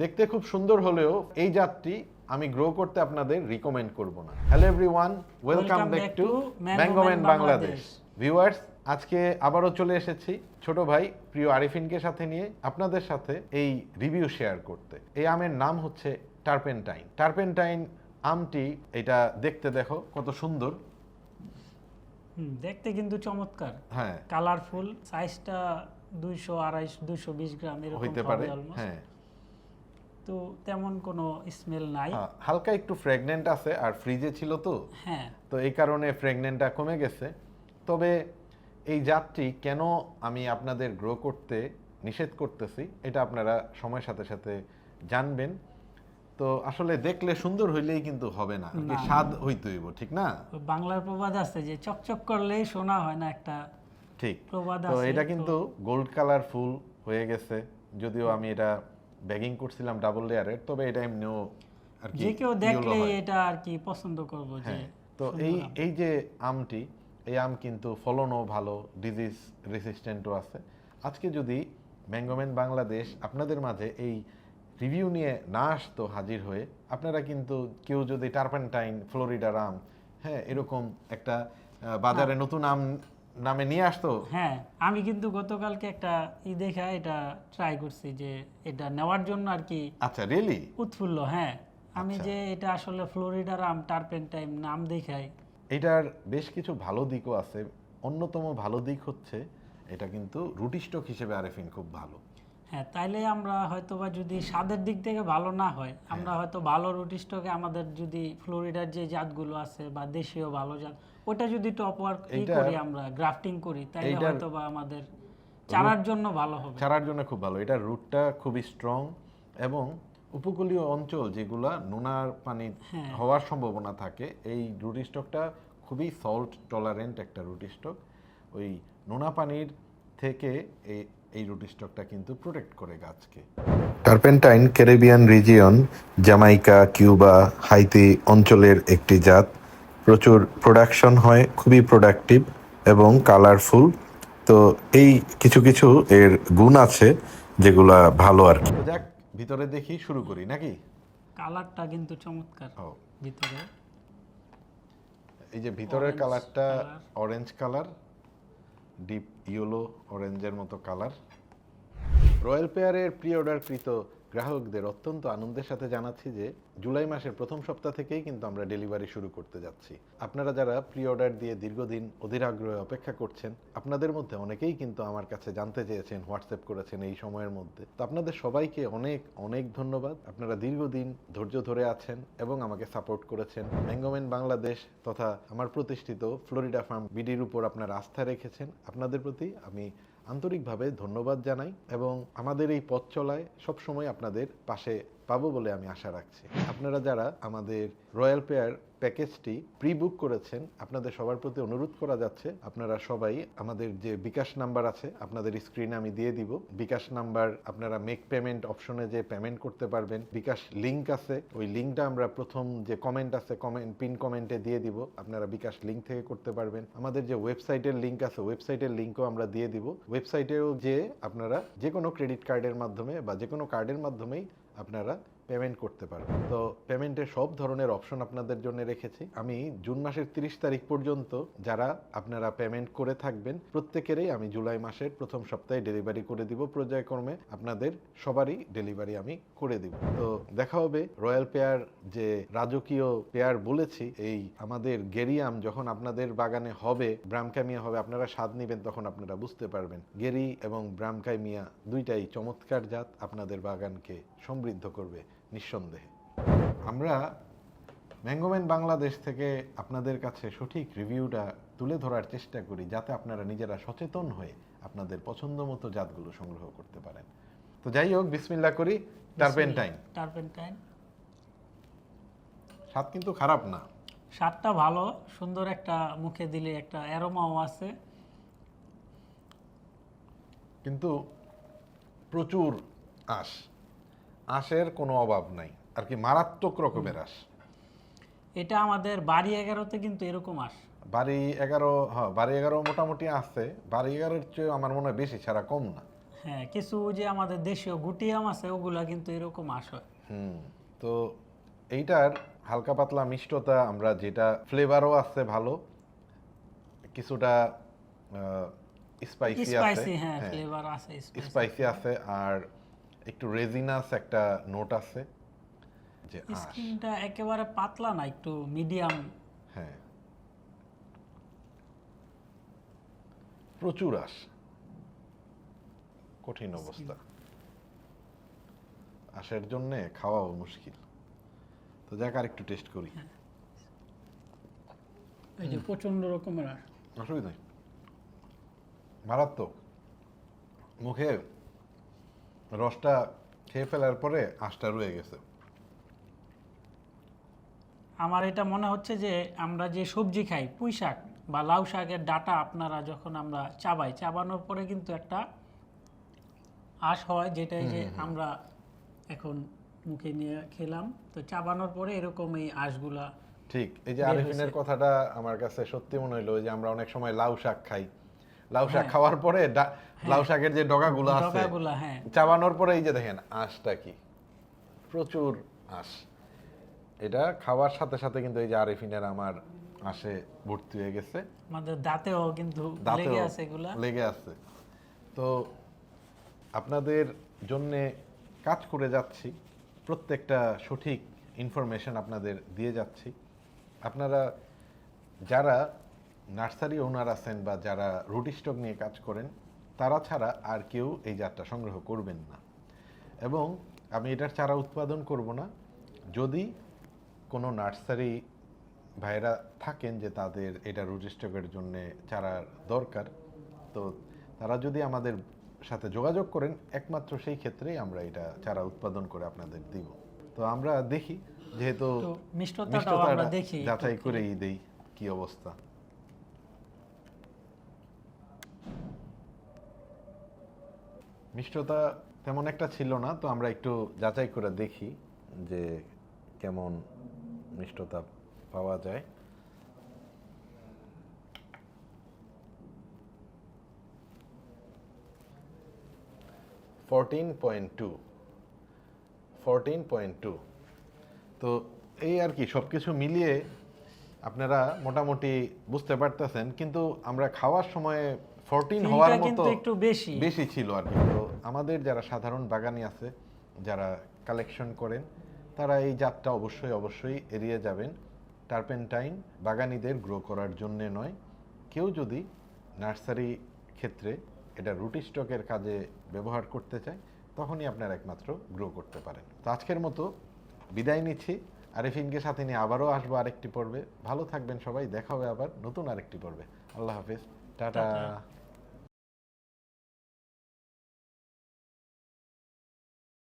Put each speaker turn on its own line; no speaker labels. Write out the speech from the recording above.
দেখতে খুব সুন্দর হলেও এই জাতটি আমি গ্রো করতে আপনাদের রিকমেন্ড করব না। Hello everyone welcome back to mango man Bangladesh viewers আজকে আবারও চলে এসেছি ছোট ভাই প্রিয় আরিফিনকে সাথে নিয়ে আপনাদের সাথে এই রিভিউ শেয়ার করতে। এই আমের নাম হচ্ছে টার্পেন্টাইন টার্পেন্টাইন আমটি এটা দেখতে দেখো কত সুন্দর।
দেখতে কিন্তু চমৎকার।
হ্যাঁ।
কালারফুল সাইজটা দুইশো আড়াইশ দুইশো বিশ গ্রাম এরকম
হইতে পারে হ্যাঁ।
তো তেমন কোনো স্মেল নাই।
হালকা একটু ফ্রেগনেন্ট আছে আর ফ্রিজে ছিল তো।
হ্যাঁ।
তো এই কারণে ফ্রেগনেন্টটা কমে গেছে। তবে এই জাতটি কেন আমি আপনাদের গ্রো করতে নিষেধ করতেছি এটা আপনারা সময়ের সাথে সাথে জানবেন। তো আসলে দেখলে সুন্দর হইলেই কিন্তু হবে না। স্বাদ হইতে হইব ঠিক না?
বাংলার প্রবাদ আছে যে চকচক করলেই শোনা হয় না একটা
ঠিক।
প্রবাদ
তো এটা কিন্তু গোল্ড কালার ফুল হয়ে গেছে যদিও আমি এটা ব্যাগিং করছিলাম ডাবল লেয়ারের তবে এটা এমনিও আর কি
যে কেউ দেখলে এটা আর কি পছন্দ করব যে
হ্যাঁ তো এই এই যে আমটি এই আম কিন্তু ফলনও ভালো ডিজিজ রেসিস্ট্যান্টও আছে। আজকে যদি ম্যাঙ্গোম্যান বাংলাদেশ আপনাদের মাঝে এই রিভিউ নিয়ে না আসতো হাজির হয়ে আপনারা কিন্তু কেউ যদি টার্পেন্টাইন ফ্লোরিডার আম হ্যাঁ এরকম একটা বাজারে নতুন আম নামে নিয়ে আসতো?
হ্যাঁ আমি কিন্তু গতকালকে একটা ই দেখা এটা ট্রাই করছি যে এটা নেওয়ার জন্য আর কি
আচ্ছা রিয়েলি
উৎফুল্ল হ্যাঁ। আমি
আচ্ছা।
যে এটা আসলে ফ্লোরিডার আম টাইম নাম দেখাই।
এটার বেশ কিছু ভালো দিকও আছে। অন্যতম ভালো দিক হচ্ছে এটা কিন্তু রুটিস্টক হিসেবে আরেফিন খুব ভালো।
হ্যাঁ তাইলে আমরা হয়তো বা যদি স্বাদের দিক থেকে ভালো না হয় আমরা
হ্যাঁ।
হয়তো ভালো রুটি স্টকে আমাদের যদি ফ্লোরিডার যে জাতগুলো আছে বা দেশীয় ভালো জাত ওটা যদি টপ ওয়ার্ক ই করি আমরা গ্রাফটিং করি তাইলে হয়তো বা আমাদের চারার জন্য ভালো হবে
চারার জন্য খুব ভালো এটা রুটটা খুবই স্ট্রং এবং উপকূলীয় অঞ্চল যেগুলা নোনার পানি
হ্যাঁ।
হওয়ার সম্ভাবনা থাকে এই রুটি স্টকটা খুবই সল্ট টলারেন্ট একটা রুটি স্টক ওই নোনা পানির থেকে এই এই রুটি স্টকটা কিন্তু প্রোটেক্ট করে গাছকে। Turpentine Caribbean region Jamaica Cuba Haiti অঞ্চলের একটি জাত। প্রচুর প্রোডাকশন হয় খুবই প্রোডাক্টিভ এবং কালারফুল তো এই কিছু কিছু এর গুণ আছে যেগুলা ভালো আর কি। যাক ভিতরে দেখি শুরু করি নাকি?
কালারটা কিন্তু চমৎকার।
ও।
ভিতরে।
এই যে ভিতরের কালারটা অরেঞ্জ কালার ডিপ ইয়েলো অরেঞ্জের মতো কালার রয়্যাল পেয়ারের প্রি অর্ডারকৃত গ্রাহকদের অত্যন্ত আনন্দের সাথে জানাচ্ছি যে, জুলাই মাসের প্রথম সপ্তাহ থেকেই কিন্তু আমরা ডেলিভারি শুরু করতে যাচ্ছি। আপনারা যারা প্রি অর্ডার দিয়ে দীর্ঘদিন অধীর আগ্রহে অপেক্ষা করছেন, আপনাদের মধ্যে অনেকেই কিন্তু আমার কাছে জানতে চেয়েছেন, হোয়াটসঅ্যাপ করেছেন এই সময়ের মধ্যে। তো আপনাদের সবাইকে অনেক অনেক ধন্যবাদ। আপনারা দীর্ঘদিন ধৈর্য ধরে আছেন এবং আমাকে সাপোর্ট করেছেন। ম্যাঙ্গোম্যান বাংলাদেশ তথা আমার প্রতিষ্ঠিত ফ্লোরিডা ফার্ম বিডির উপর আপনারা আস্থা রেখেছেন। আপনাদের প্রতি আমি আন্তরিকভাবে ধন্যবাদ জানাই এবং আমাদের এই পথ চলায় সবসময় আপনাদের পাশে পাবো বলে আমি আশা রাখছি। আপনারা যারা আমাদের রয়্যাল পেয়ার প্যাকেজটি প্রি বুক করেছেন, আপনাদের সবার প্রতি অনুরোধ করা যাচ্ছে, আপনারা সবাই আমাদের যে বিকাশ নাম্বার আছে, আপনাদের স্ক্রিনে আমি দিয়ে দিব। বিকাশ নাম্বার আপনারা মেক পেমেন্ট অপশনে যে পেমেন্ট করতে পারবেন। বিকাশ লিংক আছে, ওই লিঙ্কটা আমরা প্রথম যে কমেন্ট আছে কমেন্ট পিন কমেন্টে দিয়ে দিব। আপনারা বিকাশ লিংক থেকে করতে পারবেন। আমাদের যে ওয়েবসাইটের লিঙ্ক আছে ওয়েবসাইটের লিঙ্কও আমরা দিয়ে দিব। ওয়েবসাইটেও যে আপনারা যে কোনো ক্রেডিট কার্ডের মাধ্যমে বা যে কোনো কার্ডের মাধ্যমেই আপনারা পেমেন্ট করতে পারবেন তো পেমেন্টের সব ধরনের অপশন আপনাদের জন্য রেখেছি। আমি জুন মাসের তিরিশ তারিখ পর্যন্ত যারা আপনারা পেমেন্ট করে থাকবেন, প্রত্যেকেরই আমি জুলাই মাসের প্রথম সপ্তাহে ডেলিভারি করে দিব পর্যায়ক্রমে আপনাদের সবারই ডেলিভারি আমি করে দিব। তো দেখা হবে রয়্যাল পেয়ার যে রাজকীয় পেয়ার বলেছি, এই আমাদের গেরিয়াম যখন আপনাদের বাগানে হবে ব্রামকামিয়া হবে, আপনারা স্বাদ নেবেন তখন আপনারা বুঝতে পারবেন। গেরি এবং ব্রামকাইমিয়া দুইটাই চমৎকার জাত, আপনাদের বাগানকে সমৃদ্ধ করবে। নিঃসন্দেহে। আমরা ম্যাঙ্গোম্যান বাংলাদেশ থেকে আপনাদের কাছে সঠিক রিভিউটা তুলে ধরার চেষ্টা করি যাতে আপনারা নিজেরা সচেতন হয়ে আপনাদের পছন্দ মতো জাতগুলো সংগ্রহ করতে পারেন। তো যাই হোক বিসমিল্লা করি। টার্পেন্টাইন।
টার্পেন্টাইন।
স্বাদ কিন্তু খারাপ না।
স্বাদটা ভালো সুন্দর একটা মুখে দিলে একটা অ্যারোমাও আছে।
কিন্তু প্রচুর আঁশ। আঁশের কোনো অভাব নাই আর কি মারাত্মক রকমের আঁশ।
এটা আমাদের বাড়ি এগারোতে কিন্তু এরকম আস
বাড়ি এগারো হ্যাঁ বাড়ি এগারো মোটামুটি আছে বাড়ি এগারোর চেয়ে আমার মনে হয় বেশি ছাড়া কম না।
হ্যাঁ কিছু যে আমাদের দেশীয় গুটি আম আছে ওগুলা কিন্তু এরকম আস হয়।
হুম তো এইটার হালকা পাতলা মিষ্টতা আমরা যেটা ফ্লেভারও আছে ভালো কিছুটা স্পাইসি আছে।
স্পাইসি হ্যাঁ ফ্লেভার আছে
স্পাইসি আছে আর একটু রেজিনাস একটা নোট আছে যে
স্কিনটা একেবারে পাতলা না একটু মিডিয়াম
হ্যাঁ। প্রচুর আঁশ কঠিন অবস্থা। আঁশের জন্য খাওয়াও মুশকিল। তো যাক আর একটু টেস্ট করি
এই যে প্রচণ্ড রকমের।
অসুবিধা নেই। মারাত্মক। মুখে রসটা খেয়ে ফেলার পরে আঁশটা রয়ে গেছে।
আমার এটা মনে হচ্ছে যে আমরা যে সবজি খাই পুঁই শাক বা লাউ শাকের ডাটা আপনারা যখন আমরা চাবাই চাবানোর পরে কিন্তু একটা আঁশ হয় যেটা যে আমরা এখন মুখে নিয়ে খেলাম। তো চাবানোর পরে এরকম এই আঁশগুলা
ঠিক এই যে আরিফিনের কথাটা আমার কাছে সত্যি মনে হইল যে আমরা অনেক সময় লাউ শাক খাই। লাউ শাক
হ্যাঁ।
খাওয়ার পরে ডা- লাউ শাকের যে ডগাগুলো আছে
হ্যাঁ।
চাবানোর পরে এই যে দেখেন আঁশটা কি? প্রচুর আঁশ। এটা খাওয়ার সাথে সাথে কিন্তু এই যে আরিফিনের আমার আঁশে ভর্তি হয়ে গেছে।
আমাদের দাঁতেও কিন্তু লেগে আছে এগুলা।
লেগে আছে। তো আপনাদের জন্যে কাজ করে যাচ্ছি প্রত্যেকটা সঠিক ইনফরমেশন আপনাদের দিয়ে যাচ্ছি। আপনারা যারা নার্সারি ওনার আছেন বা যারা রুটি স্টক নিয়ে কাজ করেন তারা ছাড়া আর কেউ এই জাতটা সংগ্রহ করবেন না। এবং আমি এটার চারা উৎপাদন করব না। যদি কোনো নার্সারি ভাইরা থাকেন যে তাদের এটা রুট স্টকের জন্য চারার দরকার তো তারা যদি আমাদের সাথে যোগাযোগ করেন একমাত্র সেই ক্ষেত্রেই আমরা এটা চারা উৎপাদন করে আপনাদের দিব। তো আমরা দেখি যেহেতু যাচাই করেই দেই কি অবস্থা। মিষ্টতা তেমন একটা ছিল না তো আমরা একটু যাচাই করে দেখি যে কেমন মিষ্টতা পাওয়া যায়। Fourteen point two fourteen point two তো এই আর কি সব কিছু মিলিয়ে আপনারা মোটামুটি বুঝতে পারতেছেন কিন্তু আমরা খাওয়ার সময় ফোরটিন হওয়ার মতো
একটু বেশি।
বেশি ছিল আর কি তো আমাদের যারা সাধারণ বাগানি আছে, যারা কালেকশন করেন, তারা এই জাতটা অবশ্যই অবশ্যই এড়িয়ে যাবেন। টার্পেন্টাইন বাগানিদের গ্রো করার জন্য নয়। কেউ যদি নার্সারি ক্ষেত্রে এটা রুটি স্টকের কাজে ব্যবহার করতে চায়, তখনই আপনার একমাত্র গ্রো করতে পারেন। তো আজকের মতো বিদায় নিচ্ছি। আরিফিনকে সাথে নিয়ে আবারও আসব আরেকটি পর্বে। ভালো থাকবেন সবাই, দেখা হবে আবার নতুন আরেকটি পর্বে। আল্লাহ হাফিজ। টাটা।
টাটা।